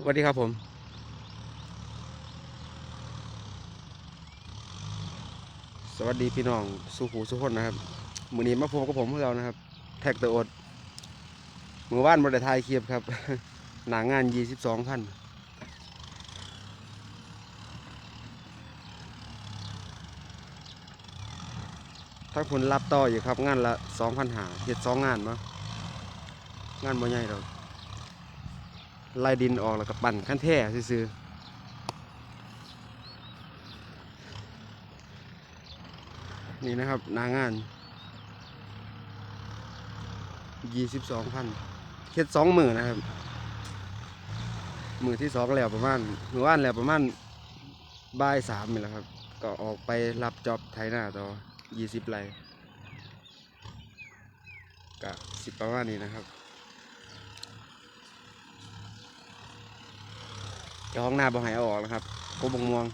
สวัสดีครับผมสวัสดีพี่น้องสุขูสุขนนะครับมือนี้มาพบกับผมพื่อเรานะครับ แท็กเตอร์อดมือว่านบริทายคลิปครับ หนางานยี่สิบสองพันถ้าคุณรับต่ออยู่ครับ งานละสองพันหาเฮ็ดสองงานมั้งานบ่ใหญ่ดอก ไล่ดินออกแล้วก็ปั่นขั้นแท่ซื่อๆนี่นะครับนางานยี่สิบสองพันเฮ็ดสองหมือนะครับมือที่สองแล้วประมาณมือว่านแล้วประมาณบ่ายสามนี่แหละครับ ก็ออกไปรับจอบไถนาต่อยี่สิบไร่ก็สิบประมาณนี้นะครับ เจ้าห้องหน้าบ่ใหายออกนะครับกบงม่วง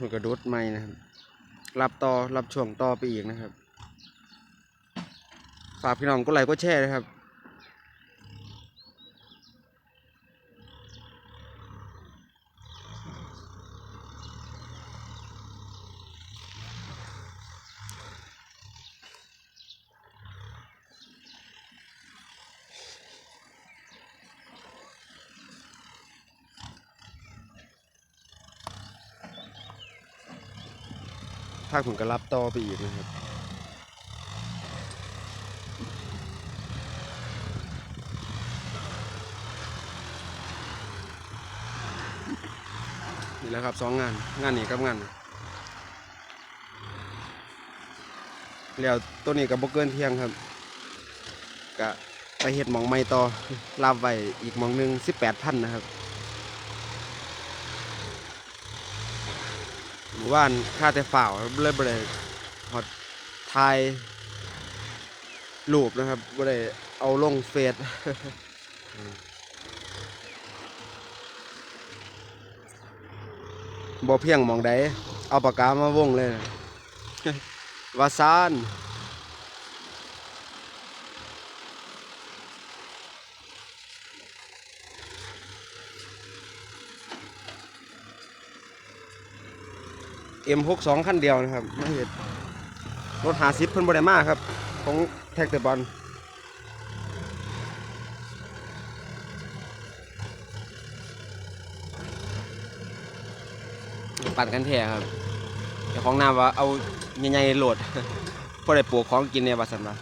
ผลกระโดดไม่นะครับ รับต่อ รับช่วงต่อไปอีกนะครับ ฝากพี่น้องก็ไลค์ก็แชร์นะครับ ภาคผมก็รับต่อไปอีกนะครับนี่แหละครับสองงานงานนี้กับงานแล้วตัวนี้กับบกเกินเที่ยงครับกะไปเห็ดหมองไม้ต่อลาบไว้อีกหมองหนึ่งสิบแปดพันนะครับ หมู่บ้านค่าแต่ฝ่าวเลยบ่ได้ฮอดทายรูปนะครับบ่ได้เอาลงเฟซบ่เพียงมองใดเอาปากกามาวงเลยวาซาน เอ็มหกสองขั้นเดียวนะครับไม่เห็นรถหาซิปเพิ่นบริมากครับ ของแท็กเตอร์บอลปั่นกันแท้ครับเจ้าของน้ำว่าเอาใหญ่ๆโหลดพอได้ปลูกของกินเนี่ยว่าสันว่า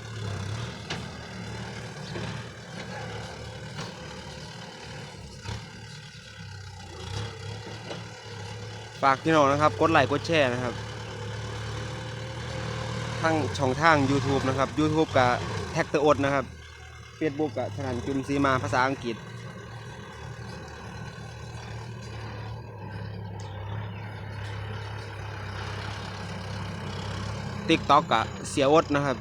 ากพี่น้องนะครับ กดไลค์กดแชร์นะครับทั้งช่องทาง YouTube นะครับ YouTube กับแท็กเตอร์อดนะครับ Facebook กับถนันจุมซีมาภาษาอังกฤษติ๊กต็อกกับเสียอดนะครับ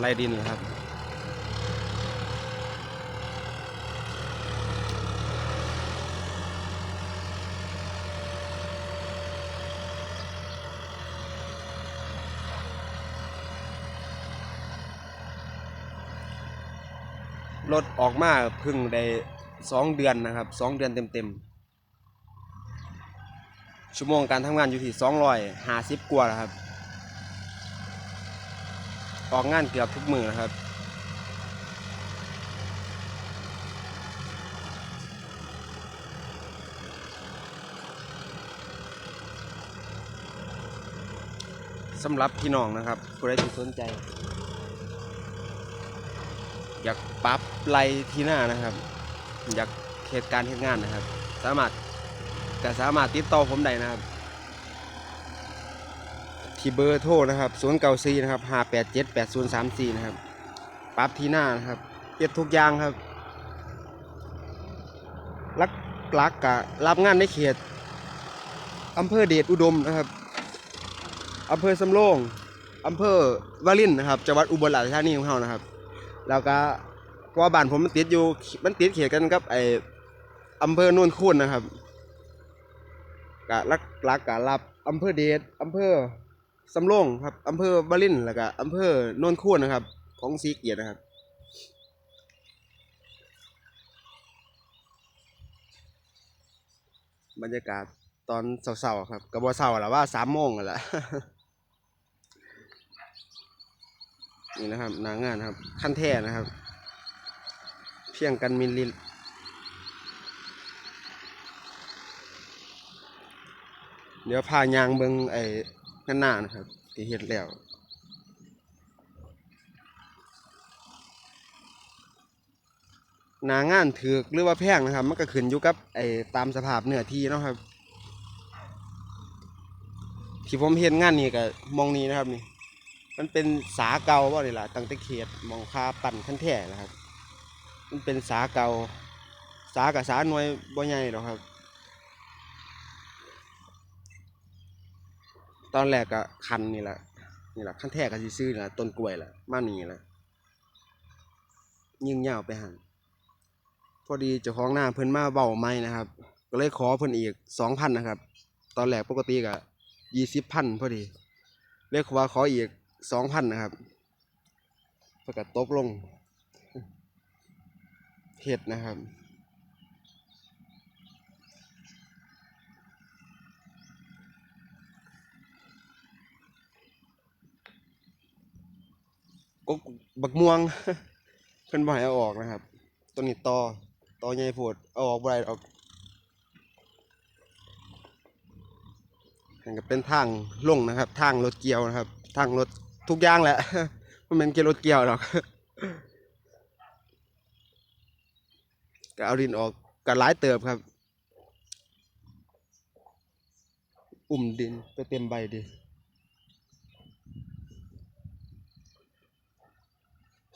ไลดินครับ รถออกมาพึ่งได้สองเดือนนะครับสองเดือนเต็มๆ ชั่วโมงการทำงานอยู่ที่สองร้อยห้าสิบกว่าครับ ออกงานเกือบทุกมือนะครับสำหรับพี่น้องนะครับผู้ใดที่สนใจ อยากปรับไรที่หน้านะครับ อยากเหตุการณ์เหตุงานนะครับ สามารถก็สามารถติดต่อผมได้นะครับ ที่เบอร์โทรนะครับ0 9 4นะครับ5 8 7 8 0 3 4นย์สามสี่นะครับปรับที่หน้านะครับเก็บทุกอย่างครับลักลักกะรับงานในเขตอำเภอเดชอุดมนะครับอำเภอสำโรงอำเภอวารินนะครับจังหวัดอุบลราชธานีของเรานะครับ แล้วก็เพราะว่าบ้านผมมันติดอยู่มันติดเขตกันกับ ไออำเภอโน่นคูนนะครับกะลักลักกะรับอำเภอเดชอำเภอสำโรงครับอำเภอบาลินแล้วก็อำเภอโนนคูนนะครับ ของสีเกียรตินะครับบรรยากาศตอนเช้าๆครับกระบอเช้าแล้วว่าสามโมงแล้วล่ะ นี่นะครับนางานครับ ขั้นแท้นะครับ เพียงกันมิลลิเดี๋ยวพายางเบิงไอ้หน้านะครับที่เห็นแล้วนางานถือหรือว่าแพงนะครับ มันก็ขึ้นอยู่กับไอ้ตามสภาพเนื้อที่เนาะครับ ที่ผมเห็นงานนี้ก็มองนี้นะครับนี่ มันเป็นสาเก่าบ่นี่ล่ะตั้งแต่เขตหมองคาปั่นขั้นแท้นะครับ มันเป็นสาเก่าสากับสาหน่วยบ่ใหญ่หรอกครับ ตอนแรกก็คันนี่แหละนี่แหละขั้นแท้ก็สิซื้อนี่ล่ะต้นกล้วยล่ะมานี่ล่ะยิ่งยาวไปหันพอดีเจ้าของหน้าเพิ่นมาเว้าใหม่นะครับ ก็เลยขอเพิ่นอีก2,000นนะครับ ตอนแรกปกติก็20,000พอดีเรียกว่าขออีก สองพันนะครับเพื่อกัตบลงเห็ดนะครับกกบักม่วงเพิ่นบ่ให้เอาออกนะครับตัวนี้ตอตอใหญ่โพดเอาออกบ่ได้ออกมันก็เป็นทางลงนะครับ ทางรถเกี่ยวนะครับ ทางรถ ทุกอย่างแหละ มันเป็นเกียวรถเกี่ยวหรอกก็เอาดินออกก็หลายเติบครับ อุ่มดินไปเต็มใบดิ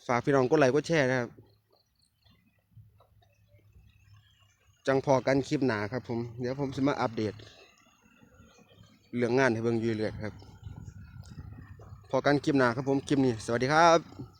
ฝากพี่น้องกดไลค์กดแชร์นะครับ จังพอกันคลิปหนาครับผม เดี๋ยวผมจะมาอัปเดต เรื่องงานให้เบิ่งอยืเรื่อยๆครับ พอกันคลิปหนาครับผมคลิปนี้ สวัสดีครับ